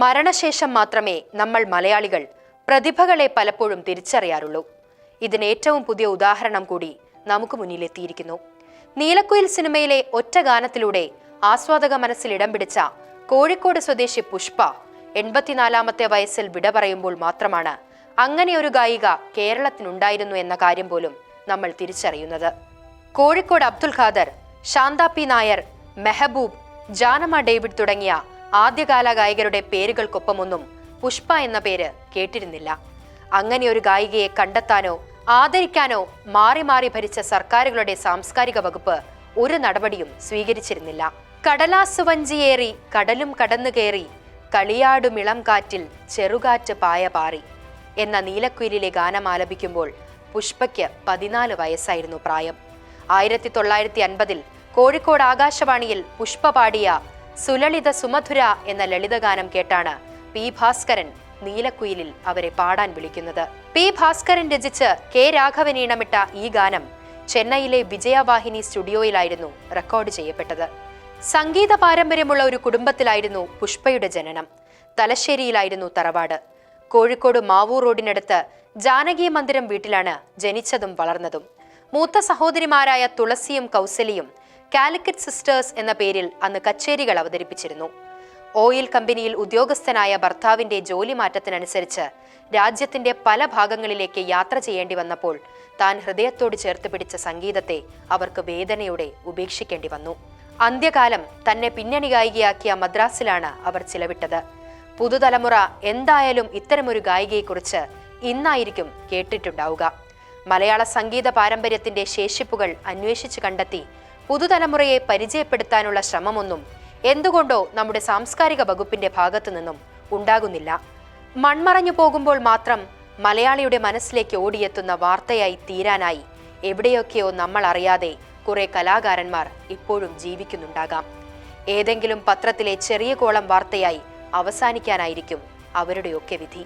മരണശേഷം മാത്രമേ നമ്മൾ മലയാളികൾ പ്രതിഭകളെ പലപ്പോഴും തിരിച്ചറിയാറുള്ളൂ. ഇതിന് ഏറ്റവും പുതിയ ഉദാഹരണം കൂടി നമുക്ക് മുന്നിലെത്തിയിരിക്കുന്നു. നീലക്കുയിൽ സിനിമയിലെ ഒറ്റ ഗാനത്തിലൂടെ ആസ്വാദക മനസ്സിൽ ഇടം പിടിച്ച കോഴിക്കോട് സ്വദേശി പുഷ്പ എൺപത്തിനാലാമത്തെ വയസ്സിൽ വിട പറയുമ്പോൾ മാത്രമാണ് അങ്ങനെ ഒരു ഗായിക കേരളത്തിനുണ്ടായിരുന്നു എന്ന കാര്യം പോലും നമ്മൾ തിരിച്ചറിയുന്നത്. കോഴിക്കോട് അബ്ദുൽ ഖാദർ ശാന്താപി നായർ മെഹബൂബ് ജാനമ ഡേവിഡ് തുടങ്ങിയ ആദ്യകാല ഗായികരുടെ പേരുകൾക്കൊപ്പമൊന്നും പുഷ്പ എന്ന പേര് കേട്ടിരുന്നില്ല. അങ്ങനെ ഒരു ഗായികയെ കണ്ടെത്താനോ ആദരിക്കാനോ മാറി മാറി ഭരിച്ച സർക്കാരുകളുടെ സാംസ്കാരിക വകുപ്പ് ഒരു നടപടിയും സ്വീകരിച്ചിരുന്നില്ല. കടലാസ് വഞ്ചിയേറി കടലും കടന്നു കയറി കളിയാടുമിളം കാറ്റിൽ ചെറുകാറ്റ് പായ പാറി എന്ന നീലക്കുയിലിലെ ഗാനം ആലപിക്കുമ്പോൾ പുഷ്പയ്ക്ക് പതിനാല് വയസ്സായിരുന്നു പ്രായം. ആയിരത്തി തൊള്ളായിരത്തി അൻപതിൽ കോഴിക്കോട് ആകാശവാണിയിൽ പുഷ്പ പാടിയ സുലളിത സുമധുര എന്ന ലളിതഗാനം കേട്ടാണ് പി ഭാസ്കരൻ നീലക്കുയിലിൽ അവരെ പാടാൻ വിളിക്കുന്നത്. പി ഭാസ്കരൻ രചിച്ച് കെ രാഘവൻ ഈണമിട്ട ഈ ഗാനം ചെന്നൈയിലെ വിജയവാഹിനി സ്റ്റുഡിയോയിലായിരുന്നു റെക്കോർഡ് ചെയ്യപ്പെട്ടത്. സംഗീത പാരമ്പര്യമുള്ള ഒരു കുടുംബത്തിലായിരുന്നു പുഷ്പയുടെ ജനനം. തലശ്ശേരിയിലായിരുന്നു തറവാട്. കോഴിക്കോട് മാവൂർ റോഡിനടുത്ത് ജാനകി മന്ദിരം വീട്ടിലാണ് ജനിച്ചതും വളർന്നതും. മൂത്ത സഹോദരിമാരായ തുളസിയും കൗസലിയും കാലിക്കറ്റ് സിസ്റ്റേഴ്സ് എന്ന പേരിൽ അന്ന് കച്ചേരികൾ അവതരിപ്പിച്ചിരുന്നു. ഓയിൽ കമ്പനിയിൽ ഉദ്യോഗസ്ഥനായ ഭർത്താവിന്റെ ജോലി മാറ്റത്തിനനുസരിച്ച് രാജ്യത്തിന്റെ പല ഭാഗങ്ങളിലേക്ക് യാത്ര ചെയ്യേണ്ടി വന്നപ്പോൾ താൻ ഹൃദയത്തോട് ചേർത്ത് പിടിച്ച സംഗീതത്തെ അവർക്ക് വേദനയോടെ ഉപേക്ഷിക്കേണ്ടി വന്നു. അന്ത്യകാലം തന്നെ പിന്നണി ഗായികയാക്കിയ മദ്രാസിലാണ് അവർ ചിലവിട്ടത്. പുതുതലമുറ എന്തായാലും ഇത്തരമൊരു ഗായികയെക്കുറിച്ച് ഇന്നായിരിക്കും കേട്ടിട്ടുണ്ടാവുക. മലയാള സംഗീത പാരമ്പര്യത്തിന്റെ ശേഷിപ്പുകൾ അന്വേഷിച്ചു കണ്ടെത്തി പുതുതലമുറയെ പരിചയപ്പെടുത്താനുള്ള ശ്രമമൊന്നും എന്തുകൊണ്ടോ നമ്മുടെ സാംസ്കാരിക വകുപ്പിന്റെ ഭാഗത്തു നിന്നും ഉണ്ടാകുന്നില്ല. മൺമറഞ്ഞു പോകുമ്പോൾ മാത്രം മലയാളിയുടെ മനസ്സിലേക്ക് ഓടിയെത്തുന്ന വാർത്തയായി തീരാനായി എവിടെയൊക്കെയോ നമ്മൾ അറിയാതെ കുറെ കലാകാരന്മാർ ഇപ്പോഴും ജീവിക്കുന്നുണ്ടാകാം. ഏതെങ്കിലും പത്രത്തിലെ ചെറിയ കോളം വാർത്തയായി അവസാനിക്കാനായിരിക്കും അവരുടെയൊക്കെ വിധി.